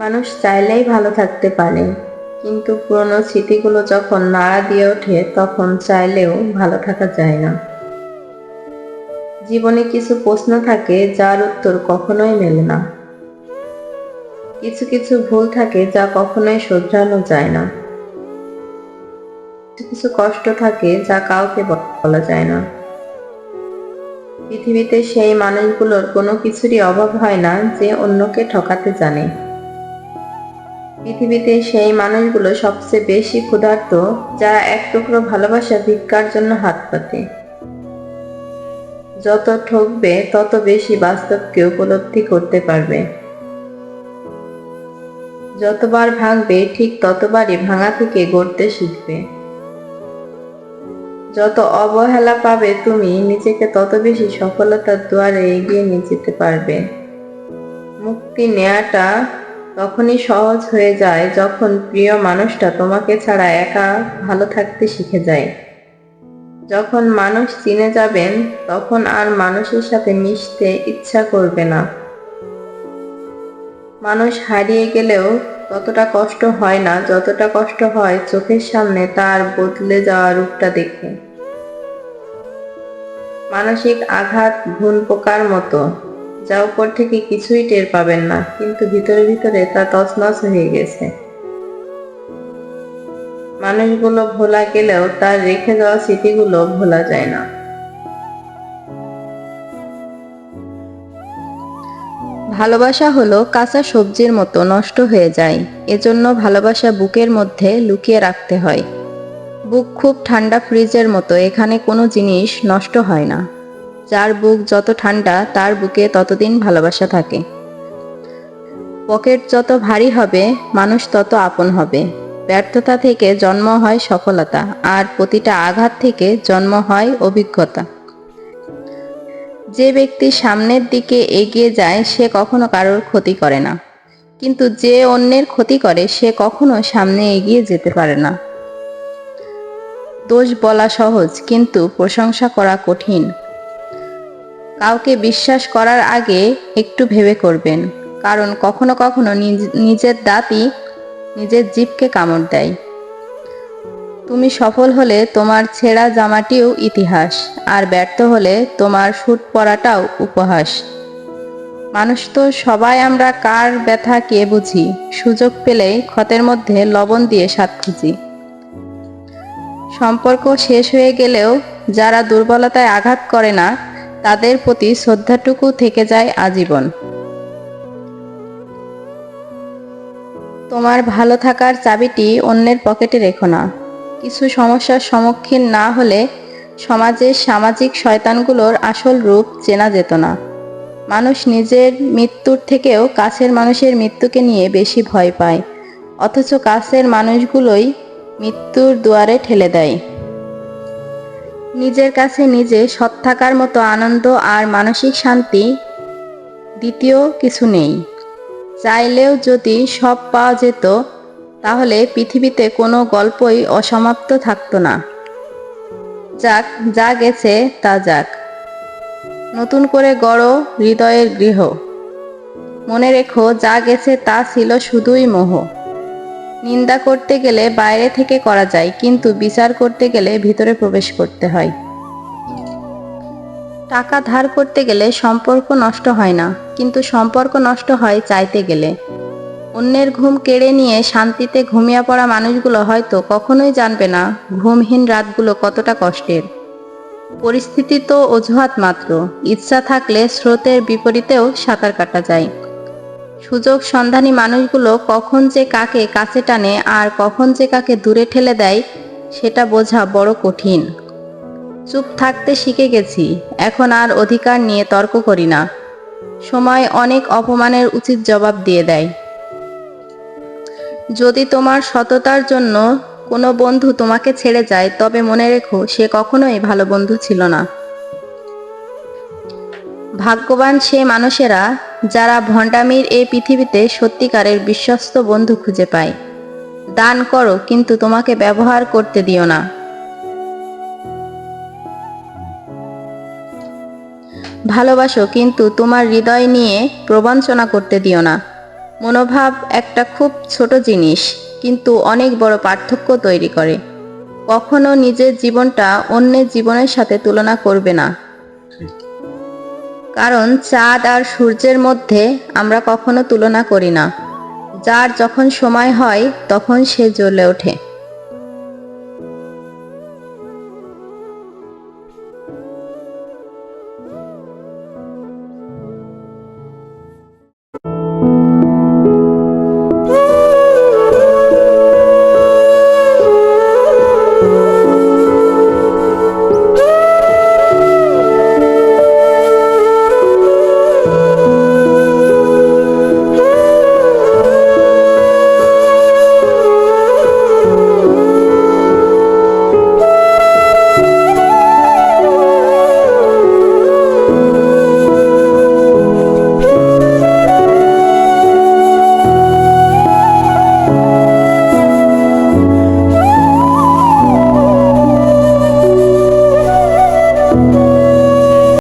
মানুষ চাইলেই ভালো থাকতে পারে, কিন্তু পুরনো স্মৃতিগুলো যখন নাড়া দিয়ে ওঠে, তখন চাইলেও ভালো থাকা যায় না। জীবনে কিছু প্রশ্ন থাকে, যার উত্তর কখনোই মেলে না। কিছু কিছু ভুল থাকে, যা কখনোই শোধরানো যায় না। কিছু কিছু কষ্ট থাকে, যা কাউকে বলা যায় না। পৃথিবীতে সেই মানুষগুলোর কোনো কিছুরই অভাব হয় না, যে অন্যকে ঠকাতে জানে। পৃথিবীতে সেই মানুষগুলো সবচেয়ে বেশি ক্ষুধার্ত, যারা এক টুকরো ভালোবাসা ভিক্ষার জন্য হাত পাতে। যত ঠকবে, তত বেশি বাস্তবকে উপলব্ধি করতে পারবে। যতবার ভাঙবে, ঠিক ততবারই ভাঙা থেকে গড়তে শিখবে। যত অবহেলা পাবে তুমি, নিজেকে তত বেশি সফলতার দুয়ারে এগিয়ে নিয়ে যেতে পারবে। মুক্তি নেয়াটা তখনই সহজ হয়ে যায় যখন প্রিয় মানুষটা তোমাকে ছাড়া একা ভালো থাকতে শিখে যায়। যখন মানুষ চিনে যাবেন, তখন আর মানুষের সাথে মিশতে ইচ্ছা করবে না। মানুষ হারিয়ে গেলেও ততটা কষ্ট হয় না, যতটা কষ্ট হয় চোখের সামনে তার বদলে যাওয়া রূপটা দেখে। মানসিক আঘাত ঘুন পোকার মতো। যা উপর থেকে কিছুই টের পাবেন না, কিন্তু ভিতরে ভিতরে তা তছনছ হয়ে গেছে। মানুষগুলো ভোলা গেলেও তার রেখে যাওয়া স্মৃতিগুলো ভোলা যায় না। ভালোবাসা হলো কাঁচা সবজির মতো নষ্ট হয়ে যায়, এজন্য ভালোবাসা বুকের মধ্যে লুকিয়ে রাখতে হয়। বুক খুব ঠান্ডা ফ্রিজের মতো, এখানে কোনো জিনিস নষ্ট হয় না। যার বুক যত ঠান্ডা, তার বুকে ততদিন ভালোবাসা থাকে। পকেট যত ভারী হবে, মানুষ তত আপন হবে। ব্যর্থতা থেকে জন্ম হয় সফলতা, আর প্রতিটা আঘাত থেকে জন্ম হয় অভিজ্ঞতা। যে ব্যক্তি সামনের দিকে এগিয়ে যায়, সে কখনো কারোর ক্ষতি করে না। কিন্তু যে অন্যের ক্ষতি করে, সে কখনো সামনে এগিয়ে যেতে পারে না। দোষ বলা সহজ, কিন্তু প্রশংসা করা কঠিন। কাউকে বিশ্বাস করার আগে একটু ভেবে করবেন। কারণ কখনো কখনো নিজের দাঁতই নিজের জীবকে কামড় দেয়। তুমি সফল হলে তোমার ছেঁড়া জামাটিও ইতিহাস, আর ব্যর্থ হলে তোমার সুট পরাটাও উপহাস। মানুষ তো সবাই আমরা কার ব্যথা কে বুঝি, সুযোগ পেলেই ক্ষতের মধ্যে লবণ দিয়ে স্বাদ খুঁজি। সম্পর্ক শেষ হয়ে গেলেও যারা দুর্বলতায় আঘাত করে না তাদের প্রতি শ্রদ্ধাটুকু থেকে যায় আজীবন। তোমার ভালো থাকার চাবিটি অন্যের পকেটে রেখো না। কিছু সমস্যার সম্মুখীন না হলে সমাজের সামাজিক শয়তানগুলোর আসল রূপ চেনা যেত না। মানুষ নিজের মৃত্যুর থেকেও কাছের মানুষের মৃত্যুকে নিয়ে বেশি ভয় পায়, অথচ কাছের মানুষগুলোই মৃত্যুর দুয়ারে ঠেলে দেয়। নিজের কাছে নিজে সৎ থাকার মতো আনন্দ আর মানসিক শান্তি দ্বিতীয় কিছু নেই। চাইলেও যদি সব পাওয়া যেত, তাহলে পৃথিবীতে কোনো গল্পই অসমাপ্ত থাকতো না। যাক, যা গেছে তা যাক। নতুন করে গড় হৃদয়ের গৃহ। মনে রেখো, যা গেছে তা ছিল শুধুই মোহ। নিন্দা করতে গেলে বাইরে থেকে করা যায়, কিন্তু বিচার করতে গেলে ভিতরে প্রবেশ করতে হয়। টাকা ধার করতে গেলে সম্পর্ক নষ্ট হয় না, কিন্তু সম্পর্ক নষ্ট হয় চাইতে গেলে। অন্যের ঘুম কেড়ে নিয়ে শান্তিতে ঘুমিয়ে পড়া মানুষগুলো হয়তো কখনোই জানবে না ঘুমহীন রাতগুলো কতটা কষ্টের। পরিস্থিতি তো অজুহাত মাত্র, ইচ্ছা থাকলে স্রোতের বিপরীতেও সাঁতার কাটা যায়। সুযোগ সন্ধানী মানুষগুলো কখন যে কাকে কাছে টানে আর কখন যে কাকে দূরে ঠেলে দেয়, সেটা বোঝা বড় কঠিন। চুপ থাকতে শিখে গেছি, এখন আর অধিকার নিয়ে তর্ক করি না। সময় অনেক অপমানের উচিত জবাব দিয়ে দেয়। যদি তোমার সততার জন্য কোনো বন্ধু তোমাকে ছেড়ে যায়, তবে মনে রেখো সে কখনোই ভালো বন্ধু ছিল না। ভাগ্যবান সে মানুষেরা যারা ভণ্ডামির এই পৃথিবীতে সত্যিকারের বিশ্বস্ত বন্ধু খুঁজে পায়। দান করো, কিন্তু তোমাকে ব্যবহার করতে দিও না। ভালোবাসো, কিন্তু তোমার হৃদয় নিয়ে প্রবঞ্চনা করতে দিও না। মনোভাব একটা খুব ছোট জিনিস, কিন্তু অনেক বড় পার্থক্য তৈরি করে। কখনো নিজের জীবনটা অন্যের জীবনের সাথে তুলনা করবে না। কারণ চাঁদ আর সূর্যের মধ্যে আমরা কখনো তুলনা করি না। যার যখন সময় হয়, তখন সে জ্বলে ওঠে।